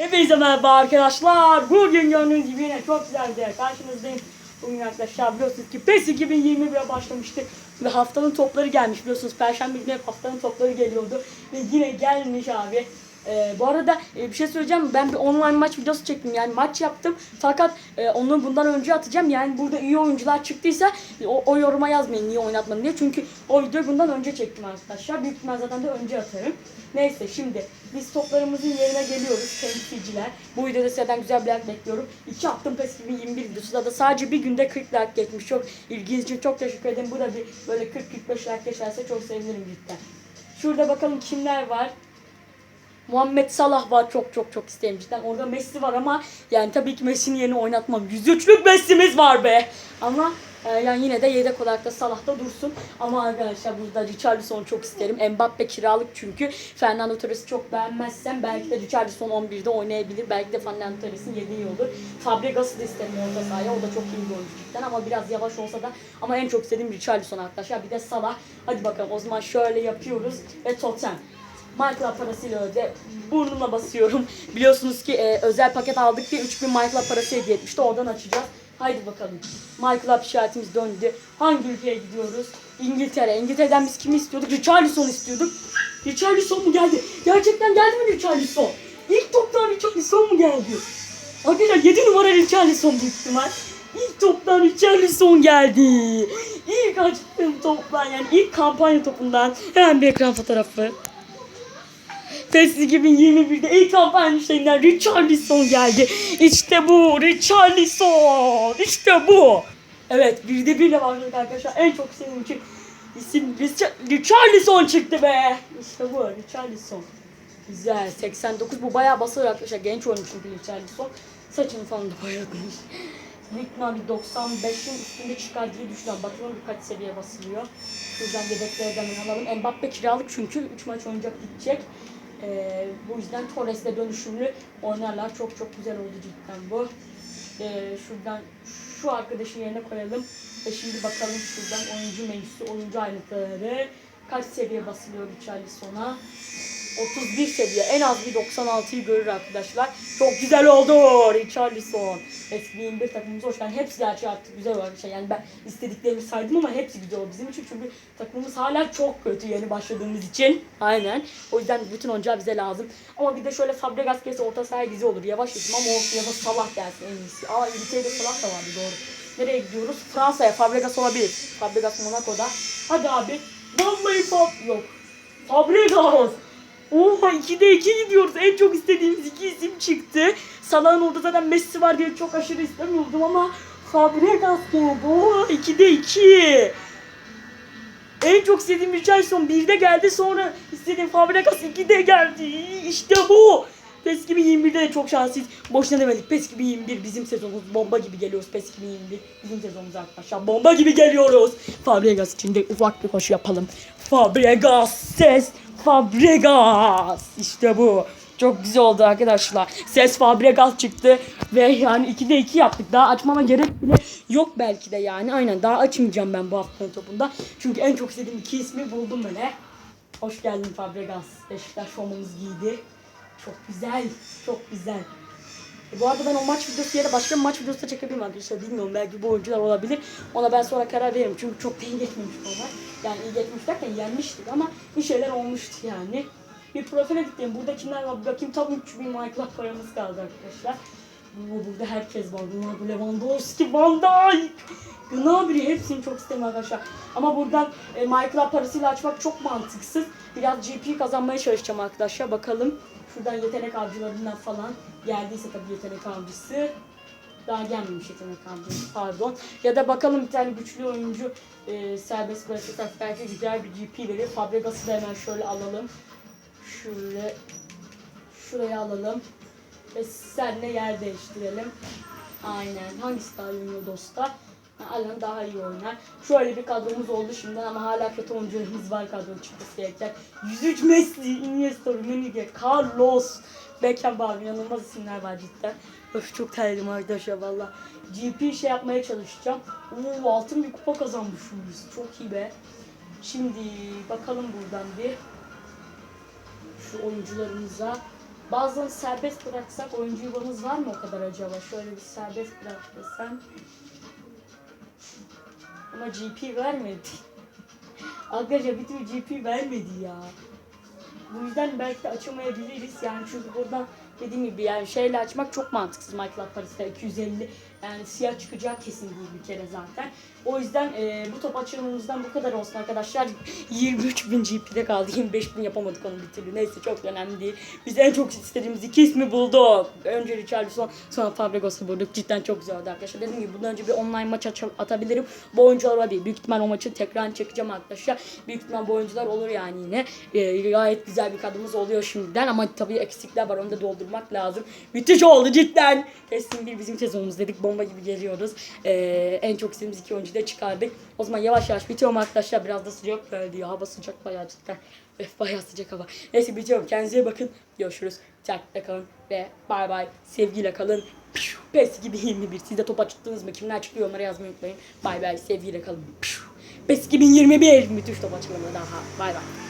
Hepinize merhaba arkadaşlar. Bugün gördüğünüz gibi yine çok güzel bir karşınızdayım. Bugün arkadaşlar biliyorsunuz ki PES 2021'e başlamıştık. Ve haftanın topları gelmiş biliyorsunuz. Perşembe günü hep haftanın topları geliyordu. Ve yine gelmiş abi. Ee, bu arada e, bir şey söyleyeceğim. Ben bir online maç videosu çektim. Yani maç yaptım. Fakat e, onu bundan önce atacağım. Yani burada iyi oyuncular çıktıysa e, o, o yoruma yazmayın niye oynatmadın diye. Çünkü o videoyu bundan önce çektim arkadaşlar. Büyük ihtimal zaten de önce atarım. Neyse şimdi biz toplarımızın yerine geliyoruz temsilciler. Bu videoda sizden güzel bir like bekliyorum. İki attım PES 2021 videosu da sadece bir günde 40 like geçmiş. Çok ilginiz için çok teşekkür ederim. Bu da bir böyle 40-45 like geçerse çok sevinirim cidden. Şurada bakalım kimler var. Muhammed Salah var çok çok çok isterim cidden. Orada Messi var ama yani tabii ki Messi'nin yerini oynatmam. 103'lük Messi'miz var be. Ama e, yani yine de yedek olarak da Salah da dursun. Ama arkadaşlar burada Richarlison'u çok isterim. Mbappe kiralık çünkü. Fernando Torres'i çok beğenmezsem belki de Richarlison 11'de oynayabilir. Belki de Fernando Torres'in yedeği olur. Fabregas'ı da isterim orta sahaya. O da çok iyi bir oyuncu cidden ama biraz yavaş olsa da ama en çok istediğim Richarlison arkadaşlar. Bir de Salah. Hadi bakalım o zaman şöyle yapıyoruz ve totem. Minecraft parasıyla öde. Burnuma basıyorum. Biliyorsunuz ki e, özel paket aldık diye 3000 Minecraft parası hediye etmişti. Oradan açacağız. Haydi bakalım. Minecraft işaretimiz döndü. Hangi ülkeye gidiyoruz? İngiltere. İngiltere'den biz kimi istiyorduk? Richarlison istiyorduk. Richarlison mu geldi? Gerçekten geldi mi Richarlison? İlk toptan Richarlison mu geldi? Arkadaşlar 7 numara Richarlison büyük ihtimal. İlk toptan Richarlison geldi. İlk açtığım toptan yani ilk kampanya topundan hemen bir ekran fotoğrafı. PES 2021'de ilk kampanya işlerinden Richarlison geldi. İşte bu Richarlison. İşte bu. Evet bir de birle başladık arkadaşlar. En çok sevdiğim için isim Richar- Richarlison çıktı be. İşte bu Richarlison. Güzel 89 bu bayağı basıyor arkadaşlar. Genç oyuncu çünkü Richarlison. Saçını falan da boyatmış. İhtimal bir 95'in üstünde çıkar diye düşünüyorum. Bakalım birkaç seviye basılıyor. Şuradan yedekleri de hemen alalım. Mbappe kiralık çünkü 3 maç oynayacak gidecek. Ee, bu yüzden Torres'le dönüşümlü oynarlar. Çok çok güzel oldu cidden bu. Ee, şuradan şu arkadaşın yerine koyalım. Ve şimdi bakalım şuradan oyuncu menüsü, oyuncu ayrıntıları. Kaç seviye basılıyor Richarlison'a? 31 seviye. En az bir 96'yı görür arkadaşlar. Çok güzel oldu Richarlison. Eski 21 takımımıza hoş geldin. Hepsi gerçi artık güzel olan şey. Yani ben istediklerimi saydım ama hepsi güzel oldu bizim için. Çünkü takımımız hala çok kötü yeni başladığımız için. Aynen. O yüzden bütün oyuncular bize lazım. Ama bir de şöyle Fabregas gelse orta sahaya güzel olur. Yavaş isim ama o ya da Salah gelsin en iyisi. Aa İngiltere'de Salah da vardı doğru. Nereye gidiyoruz? Fransa'ya. Fabregas olabilir. Fabregas Monaco'da. Hadi abi. Vallahi Fab... Yok. Fabregas. Oha 2'de 2 gidiyoruz. En çok istediğimiz iki isim çıktı. Salah'ın orada zaten Messi var diye çok aşırı istemiyordum ama Fabregas geldi. Oha 2'de 2. En çok istediğim Richarlison 1'de geldi sonra istediğim Fabregas 2'de geldi. İşte bu. PES gibi 21'de de çok şanslıyız. Boşuna demedik. PES gibi 21 bizim sezonumuz. Bomba gibi geliyoruz. PES gibi 21 bizim sezonumuz arkadaşlar. Bomba gibi geliyoruz. Fabregas için de ufak bir koşu yapalım. Fabregas ses. Fabregas. İşte bu. Çok güzel oldu arkadaşlar. Ses Fabregas çıktı ve yani 2'de 2 yaptık. Daha açmama gerek bile yok belki de yani. Aynen daha açmayacağım ben bu haftanın topunda. Çünkü en çok istediğim iki ismi buldum böyle. Hoş geldin Fabregas. Beşiktaş formamız giydi. Çok güzel. Çok güzel. E, bu arada ben o maç videosu ya da başka bir maç videosu da çekebilirim arkadaşlar. Bilmiyorum belki bu oyuncular olabilir. Ona ben sonra karar veririm. Çünkü çok da iyi geçmemiş o maç. Yani iyi geçmiş derken yenmiştik ama bir şeyler olmuştu yani. Bir profile gittim. Burada kimler var? Bakayım tam 3000 Minecraft paramız kaldı arkadaşlar. Bu, burada herkes var. Bunlar bu Lewandowski, Van Dijk. Gnabry hepsini çok isterim arkadaşlar. Ama buradan e, Minecraft parasıyla açmak çok mantıksız. Biraz GP kazanmaya çalışacağım arkadaşlar. Bakalım şuradan yetenek avcılarından falan geldiyse tabii yetenek avcısı. Daha gelmemiş yetenek avcısı pardon. Ya da bakalım bir tane güçlü oyuncu e, serbest bırakırsak belki güzel bir GP verir. Fabregas'ı da hemen şöyle alalım. Şöyle şuraya alalım. Ve senle yer değiştirelim. Aynen. Hangisi daha oynuyor dosta? Alan daha iyi oynar. Şöyle bir kadromuz oldu şimdiden ama hala kötü oyuncularımız var kadronun çıkması gereken. 103 Messi, Iniesta, Rummenigge, Carlos, Beckenbauer inanılmaz isimler var cidden. Öf çok terledim arkadaşlar valla. GP şey yapmaya çalışacağım. Oo altın bir kupa kazanmışız. Çok iyi be. Şimdi bakalım buradan bir şu oyuncularımıza. Bazılarını serbest bıraksak oyuncu yuvamız var mı o kadar acaba? Şöyle bir serbest bırak desem. Ama GP vermedi. Arkadaşlar bir türlü GP vermedi ya. Bu yüzden belki de açamayabiliriz yani çünkü buradan dediğim gibi yani şeyle açmak çok mantıksız Michael Paris'te 250 yani siyah çıkacağı kesin değil bir kere zaten. O yüzden e, bu top açılımımızdan bu kadar olsun arkadaşlar. 23 bin GP'de kaldı 25 bin yapamadık onu bir türlü neyse çok önemli değil. Biz en çok istediğimiz iki ismi bulduk. Önce Richarlison sonra Fabregas'ı bulduk cidden çok güzeldi arkadaşlar. Dediğim gibi bundan önce bir online maç aç- atabilirim. Bu oyuncular var değil. Büyük ihtimal o maçın tekrarını çekeceğim arkadaşlar. Büyük ihtimal bu oyuncular olur yani yine. E, gayet güzel bir kadromuz oluyor şimdiden ama tabii eksikler var onu da doldurmak lazım. Müthiş oldu cidden. Teslim bir bizim sezonumuz dedik bomba gibi geliyoruz. E, en çok istediğimiz iki oyuncuyu da çıkardık. O zaman yavaş yavaş bitiyorum arkadaşlar. Biraz da sıcak geldi ya. Hava sıcak bayağı cidden. Öf, bayağı sıcak hava. Neyse bitiyorum. Kendinize bakın. Görüşürüz. Takipte kalın ve bay bay. Sevgiyle kalın. Pes gibi 21. Siz de top açtınız mı? Kimler çıkıyor onları yazmayı unutmayın. Bay bay. Sevgiyle kalın. Pes 2021. Müthiş top açılımı daha. Bay bay.